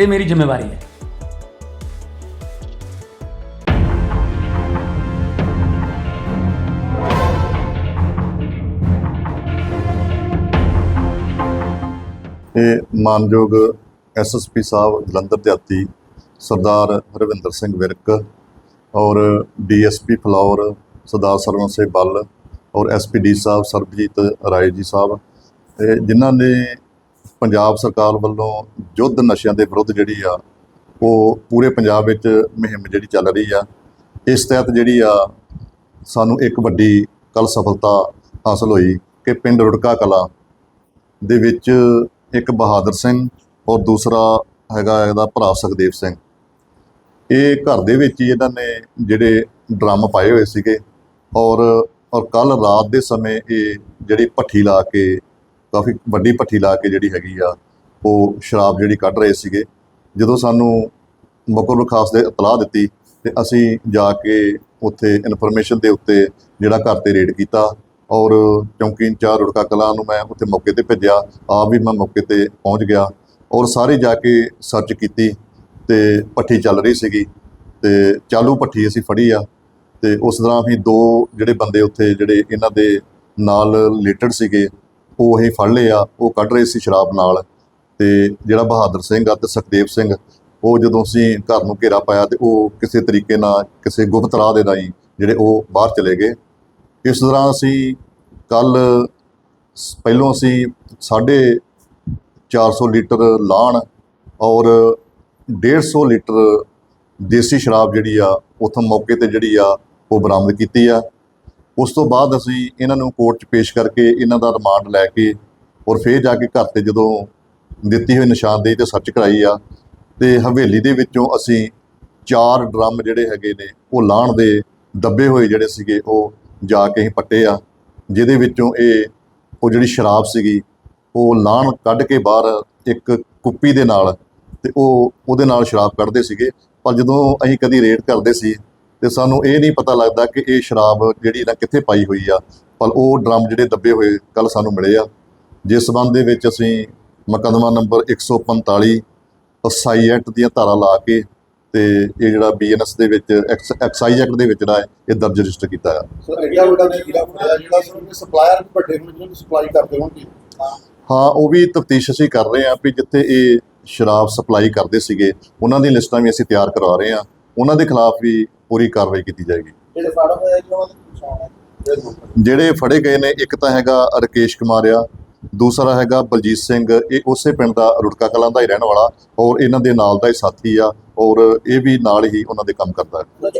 ਇਹ ਮੇਰੀ ਜ਼ਿੰਮੇਵਾਰੀ ਹੈ। ਇਹ ਮਾਨਯੋਗ ਐਸਐਸਪੀ ਸਾਹਿਬ, ਜਲੰਧਰ ਦਿਹਾਤੀ ਸਰਦਾਰ ਹਰਵਿੰਦਰ ਸਿੰਘ ਵਿਰਕ ਔਰ ਡੀਐਸਪੀ ਫਲੌਰ ਸਰਦਾਰ ਸਰਵਨ ਸਿੰਘ ਬੱਲ ਔਰ ਐਸਪੀਡੀ ਸਾਹਿਬ, ਸਰਬਜੀਤ ਰਾਏ ਜੀ ਸਾਹਿਬ, ਤੇ ਜਿਨ੍ਹਾਂ ਨੇ ਪੰਜਾਬ ਸਰਕਾਰ ਵੱਲੋਂ ਯੁੱਧ ਨਸ਼ਿਆਂ ਦੇ ਵਿਰੁੱਧ ਜਿਹੜੀ ਆ, ਉਹ ਪੂਰੇ ਪੰਜਾਬ ਵਿੱਚ ਮੁਹਿੰਮ ਜਿਹੜੀ ਚੱਲ ਰਹੀ ਆ। ਇਸ ਤਹਿਤ ਜਿਹੜੀ ਆ, ਸਾਨੂੰ ਇੱਕ ਵੱਡੀ ਕੱਲ ਸਫਲਤਾ ਹਾਸਲ ਹੋਈ ਕਿ ਪਿੰਡ ਰੁੜਕਾ ਕਲਾ ਦੇ ਵਿੱਚ ਇੱਕ ਬਹਾਦਰ ਸਿੰਘ ਔਰ ਦੂਸਰਾ ਹੈਗਾ ਇਹਦਾ ਭਰਾ ਸੁਖਦੇਵ ਸਿੰਘ। ਇਹ ਘਰ ਦੇ ਵਿੱਚ ਹੀ ਇਹਨਾਂ ਨੇ ਜਿਹੜੇ ਡਰਮ ਪਾਏ ਹੋਏ ਸੀਗੇ ਔਰ ਔਰ ਕੱਲ ਰਾਤ ਦੇ ਸਮੇਂ ਇਹ ਜਿਹੜੀ ਭੱਠੀ ਲਾ ਕੇ ਕਾਫੀ ਵੱਡੀ ਭੱਠੀ ਲਾ ਕੇ ਜਿਹੜੀ ਹੈਗੀ ਆ, ਉਹ ਸ਼ਰਾਬ ਜਿਹੜੀ ਕੱਢ ਰਹੇ ਸੀਗੇ। ਜਦੋਂ ਸਾਨੂੰ ਮੁਕਰਰ ਖਾਸ ਦੇ ਇਤਲਾਹ ਦਿੱਤੀ ਤੇ ਅਸੀਂ ਜਾ ਕੇ ਉੱਥੇ ਇਨਫੋਰਮੇਸ਼ਨ ਦੇ ਉੱਤੇ ਜਿਹੜਾ ਘਰ ਤੇ ਰੇਡ ਕੀਤਾ ਔਰ ਚੌਂਕੀ ਇੰਚਾਰਜ ਰੁੜਕਾ ਕਲਾਂ ਨੂੰ ਮੈਂ ਉੱਥੇ ਮੌਕੇ ਤੇ ਭੇਜਿਆ, ਆਪ ਵੀ ਮੈਂ ਮੌਕੇ ਤੇ ਪਹੁੰਚ ਗਿਆ ਔਰ ਸਾਰੇ ਜਾ ਕੇ ਸਰਚ ਕੀਤੀ ਤੇ ਪੱਠੀ ਚੱਲ ਰਹੀ ਸੀਗੀ ਤੇ ਚਾਲੂ ਪੱਠੀ ਅਸੀਂ ਫੜੀ ਆ ਤੇ ਉਸ ਤਰ੍ਹਾਂ ਵੀ ਦੋ ਜਿਹੜੇ ਬੰਦੇ ਉੱਥੇ ਜਿਹੜੇ ਇਹਨਾਂ ਦੇ ਨਾਲ ਰਿਲੇਟਡ ਸੀਗੇ ਉਹ ਅਸੀਂ ਫੜ ਲਏ ਆ ਉਹ ਕੱਢ ਰਹੇ ਸੀ ਸ਼ਰਾਬ ਨਾਲ। ਤੇ ਜਿਹੜਾ ਬਹਾਦਰ ਸਿੰਘ ਆ ਤੇ ਸੁਖਦੇਵ ਸਿੰਘ, ਉਹ ਜਦੋਂ ਅਸੀਂ ਘਰ ਨੂੰ ਘੇਰਾ ਪਾਇਆ ਤੇ ਉਹ ਕਿਸੇ ਤਰੀਕੇ ਨਾਲ ਕਿਸੇ ਗੁਪਤ ਰਾਹ ਦੇ ਰਾਹੀਂ ਜਿਹੜੇ ਉਹ ਬਾਹਰ ਚਲੇ ਗਏ। ਇਸ ਤਰ੍ਹਾਂ ਅਸੀਂ ਕੱਲ ਪਹਿਲੋਂ ਅਸੀਂ ਸਾਢੇ 400 ਲੀਟਰ ਲਾਣ ਔਰ 150 ਲੀਟਰ ਦੇਸੀ ਸ਼ਰਾਬ ਜਿਹੜੀ ਆ, ਉਥੋਂ ਮੌਕੇ ਤੇ ਜਿਹੜੀ ਆ, ਉਹ ਬਰਾਮਦ ਕੀਤੀ ਆ। ਉਸ ਤੋਂ ਬਾਅਦ ਅਸੀਂ ਇਹਨਾਂ ਨੂੰ ਕੋਰਟ 'ਚ ਪੇਸ਼ ਕਰਕੇ ਇਹਨਾਂ ਦਾ ਰਿਮਾਂਡ ਲੈ ਕੇ ਔਰ ਫੇਰ ਜਾ ਕੇ ਘਰ ਤੇ ਜਦੋਂ ਦਿੱਤੀ ਹੋਈ ਨਿਸ਼ਾਨਦੇਹੀ ਤੇ ਸਰਚ ਕਰਾਈ ਆ, ਤੇ ਹਵੇਲੀ ਦੇ ਵਿੱਚੋਂ ਅਸੀਂ ਚਾਰ ਡਰਮ ਜਿਹੜੇ ਹੈਗੇ ਨੇ, ਉਹ ਲਾਣ ਦੇ ਦੱਬੇ ਹੋਏ ਜਿਹੜੇ ਸੀਗੇ, ਉਹ ਜਾ ਕੇ ਅਸੀਂ ਪੱਟੇ ਆ, ਜਿਹਦੇ ਵਿੱਚੋਂ ਇਹ, ਉਹ ਜਿਹੜੀ ਸ਼ਰਾਬ ਸੀਗੀ, ਉਹ ਲਾਣ ਕੱਢ ਕੇ ਬਾਹਰ ਇੱਕ ਕੁੱਪੀ ਦੇ ਨਾਲ ਤੇ ਉਹ, ਉਹਦੇ ਨਾਲ ਸ਼ਰਾਬ ਕੱਢਦੇ ਸੀਗੇ, ਪਰ ਜਦੋਂ ਅਸੀਂ ਕਦੀ ਰੇਡ ਕਰਦੇ ਸੀ ਤੇ ਸਾਨੂੰ ਇਹ ਨਹੀਂ ਪਤਾ ਲੱਗਦਾ ਕਿ ਇਹ ਸ਼ਰਾਬ ਜਿਹੜੀ ਨਾ ਕਿੱਥੇ ਪਾਈ ਹੋਈ ਆ ਪਰ ਉਹ ਡਰਮ ਜਿਹੜੇ ਦੱਬੇ ਹੋਏ ਕੱਲ ਸਾਨੂੰ ਮਿਲੇ ਆ। ਜਿਸ ਸਬੰਧ ਦੇ ਵਿੱਚ ਅਸੀਂ ਮੁਕੱਦਮਾ ਨੰਬਰ 145 ਐਕਸਾਈਜ਼ ਐਕਟ ਦੀਆਂ ਧਾਰਾ ਲਾ ਕੇ ਤੇ ਇਹ ਜਿਹੜਾ ਬੀਐਨਐਸ ਦੇ ਵਿੱਚ ਐਕਸ- ਐਕਸਾਈਜ਼ ਐਕਟ ਦੇ ਵਿੱਚ ਜਿਹੜਾ ਇਹ ਦਰਜ ਰਜਿਸਟਰ ਕੀਤਾ ਆ। ਸਰ ਐਡਾ ਵੱਡਾ ਜਿਹੜਾ ਹੋਇਆ ਜਿਹੜਾ ਸਰ ਸਪਲਾਇਰ ਵੀ ਵੱਡੇ ਹੋਣ ਜਿਹਨੂੰ ਸਪਲਾਈ ਕਰਦੇ ਹੋਣਗੇ। ਹਾਂ ਉਹ ਵੀ ਤਫਤੀਸ਼ ਅਸੀਂ ਕਰ ਰਹੇ ਹਾਂ ਵੀ ਜਿੱਥੇ ਇਹ ਸ਼ਰਾਬ ਸਪਲਾਈ ਕਰਦੇ ਸੀਗੇ ਉਹਨਾਂ ਦੀ ਲਿਸਟਾਂ ਵੀ ਅਸੀਂ ਤਿਆਰ ਕਰਵਾ ਰਹੇ ਹਾਂ। ਉਹਨਾਂ ਦੇ ਖਿਲਾਫ ਵੀ ਪੂਰੀ ਕਾਰਵਾਈ ਕੀਤੀ ਜਾਏਗੀ। ਜਿਹੜੇ ਫੜ ਹੋਇਆ ਜੀ ਉਹਨਾਂ ਦੀ ਪਛਾਣ ਹੈ। ਜਿਹੜੇ ਲੋਕ- ਜਿਹੜੇ ਫੜੇ ਗਏ ਨੇ ਇੱਕ ਤਾਂ ਹੈਗਾ ਰਕੇਸ਼ ਕੁਮਾਰ ਆ ਦੂਸਰਾ ਹੈਗਾ ਬਲਜੀਤ ਸਿੰਘ ਇਹ ਉਸੇ ਪਿੰਡ ਦਾ ਰੁੜਕਾ ਕਲਾਂ ਦਾ ਹੀ ਰਹਿਣ ਵਾਲਾ ਔਰ ਇਹਨਾਂ ਦੇ ਨਾਲ ਦਾ ਹੀ ਸਾਥੀ ਆ ਔਰ ਇਹ ਵੀ ਨਾਲ ਹੀ ਉਹਨਾਂ ਦੇ ਕੰਮ ਕਰਦਾ ਹੈ।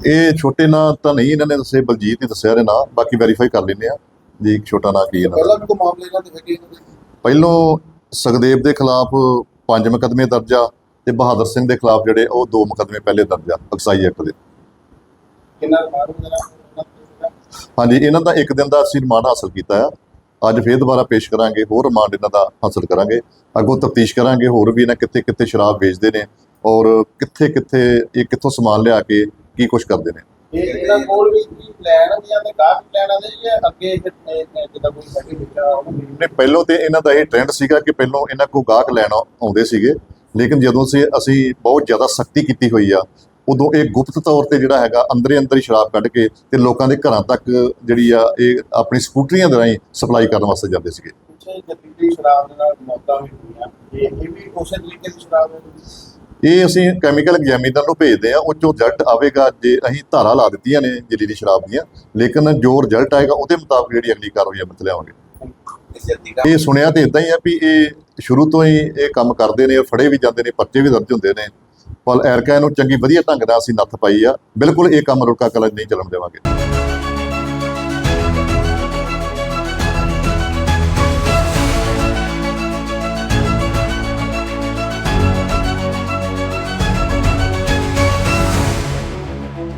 ਇਹ ਛੋਟੇ ਨਾਂ ਤਾਂ ਨਹੀਂ ਇਹਨਾਂ ਨੇ ਦੱਸੇ ਬਲਜੀਤ ਹੀ ਦੱਸਿਆ ਇਹਦੇ ਨਾਂ ਬਾਕੀ ਵੈਰੀਫਾਈ ਕਰ ਲੈਂਦੇ ਆ ਜੀ ਇੱਕ ਛੋਟਾ ਨਾਂ ਕੀ ਇਹਨਾਂ ਪਹਿਲਾਂ ਦਾ ਵੀ ਕੋਈ ਮਾਮਲੇ ਇਹਨਾਂ ਦੇ ਹੈਗੇ ਇਹਨਾਂ ਦੇ ਪਹਿਲੋਂ ਸੁਖਦੇਵ ਦੇ ਖਿਲਾਫ ਪੰਜ ਮੁਕੱਦਮੇ ਦਰਜ ਆ ਤੇ ਬਹਾਦਰ ਸਿੰਘ ਦੇ ਖਿਲਾਫ ਜਿਹੜੇ ਉਹ ਦੋ ਮੁਕੱਦਮੇ ਪਹਿਲੇ ਦਰਜ ਆ ਐਕਸਾਈਜ਼ ਐਕਟ ਦੇ। ਕਿੰਨਾ ਵਗੈਰਾ ਹਾਂਜੀ ਇਹਨਾਂ ਦਾ ਇੱਕ ਦਿਨ ਦਾ ਅਸੀਂ ਰਿਮਾਂਡ ਹਾਸਲ ਕੀਤਾ ਆ। ਅੱਜ ਫੇਰ ਦੁਬਾਰਾ ਪੇਸ਼ ਕਰਾਂਗੇ ਹੋਰ ਰਿਮਾਂਡ ਇਹਨਾਂ ਦਾ ਹਾਸਲ ਕਰਾਂਗੇ। ਅੱਗੋਂ ਤਫਤੀਸ਼ ਕਰਾਂਗੇ ਹੋਰ ਵੀ ਇਹਨਾਂ ਕਿੱਥੇ ਕਿੱਥੇ ਸ਼ਰਾਬ ਵੇਚਦੇ ਨੇ ਔਰ ਕਿੱਥੇ ਕਿੱਥੇ ਇਹ ਕਿੱਥੋਂ ਸਮਾਨ ਲਿਆ ਕੇ ਕੀ ਕੁਝ ਕਰਦੇ ਨੇ। ਇਹ ਕੋਲ ਵੀ ਕੀ ਪਲਾਨ ਤੇ ਪਲਾਨਾਂ ਜਾਂ ਅੱਗੇ ਜਿੱਦਾਂ ਕੋਈ ਨੇ ਪਹਿਲੋਂ ਤੇ ਇਹਨਾਂ ਦਾ ਇਹ ਟ੍ਰੈਂਡ ਸੀਗਾ ਕਿ ਪਹਿਲੋਂ ਇਹਨਾਂ ਕੋਲ ਗਾਹਕ ਲੈਣ ਆਉ- ਆਉਂਦੇ ਸੀਗੇ। ਲੇਕਿਨ ਜਦੋਂ ਸੇ ਅਸੀਂ ਬਹੁਤ ਜ਼ਿਆਦਾ ਸਖਤੀ ਕੀਤੀ ਹੋਈ ਆ ਉਦੋਂ ਇਹ ਗੁਪਤ ਤੌਰ ਤੇ ਜਿਹੜਾ ਹੈਗਾ ਅੰਦਰੇ ਅੰਦਰ ਹੀ ਸ਼ਰਾਬ ਕੱਢ ਕੇ ਤੇ ਲੋਕਾਂ ਦੇ ਘਰਾਂ ਤੱਕ ਜਿਹੜੀ ਆ ਇਹ ਆਪਣੀ ਸਕੂਟਰੀਆਂ ਦੇ ਰਾਹੀਂ ਸਪਲਾਈ ਕਰਨ ਵਾਸਤੇ ਜਾਂਦੇ ਸੀਗੇ। ਪਿੱਛੇ ਜਦੀਦੀ ਸ਼ਰਾਬ ਦੇ ਨਾਲ ਮੌਤਾਂ ਵੀ ਹੋਈਆਂ। ਇਹ ਇਹ ਵੀ ਉਸੇ ਤਰੀਕੇ ਦੀ ਸ਼ਰਾਬ ਹੈ। ਇਹ ਅਸੀਂ ਕੈਮੀਕਲ ਐਗਜ਼ਾਮੀਨਰ ਨੂੰ ਭੇਜਦੇ ਆ ਉਹ ਚੋਂ ਰਿਜ਼ਲਟ ਆਵੇਗਾ, ਜੇ ਅਸੀਂ ਧਾਰਾ ਲਾ ਦਿੱਤੀਆਂ ਨੇ ਜਲੀਲੀ ਸ਼ਰਾਬ ਦੀਆਂ, ਲੇਕਿਨ ਜੋ ਰਿਜ਼ਲਟ ਆਏਗਾ, ਉਹਦੇ ਮੁਤਾਬਕ ਜਿਹੜੀ ਅਗਲੀ ਕਾਰਵਾਈ ਅਮਲ 'ਚ ਲਿਆਵਾਂਗੇ। ਇਹ ਸੁਣਿਆ ਤੇ ਇਦਾਂ ਹੀ ਆ ਵੀ ਇਹ ਸ਼ੁਰੂ ਤੋਂ ਹੀ ਇਹ ਕੰਮ ਕਰਦੇ ਨੇ, ਫੜੇ ਵੀ ਜਾਂਦੇ ਨੇ, ਪਰਚੇ ਵੀ ਦਰਜ ਹੁੰਦੇ ਨੇ। ਪਰ ਐਰਕਾ ਨੂੰ ਚੰਗੀ ਵਧੀਆ ਢੰਗ ਨਾਲ ਅਸੀਂ ਨੱਥ ਪਾਈ ਆ। ਬਿਲਕੁਲ ਇਹ ਕੰਮ ਰੁਕਾ ਕਲਾ ਨਹੀਂ ਚੱਲਣ ਦੇਵਾਂਗੇ।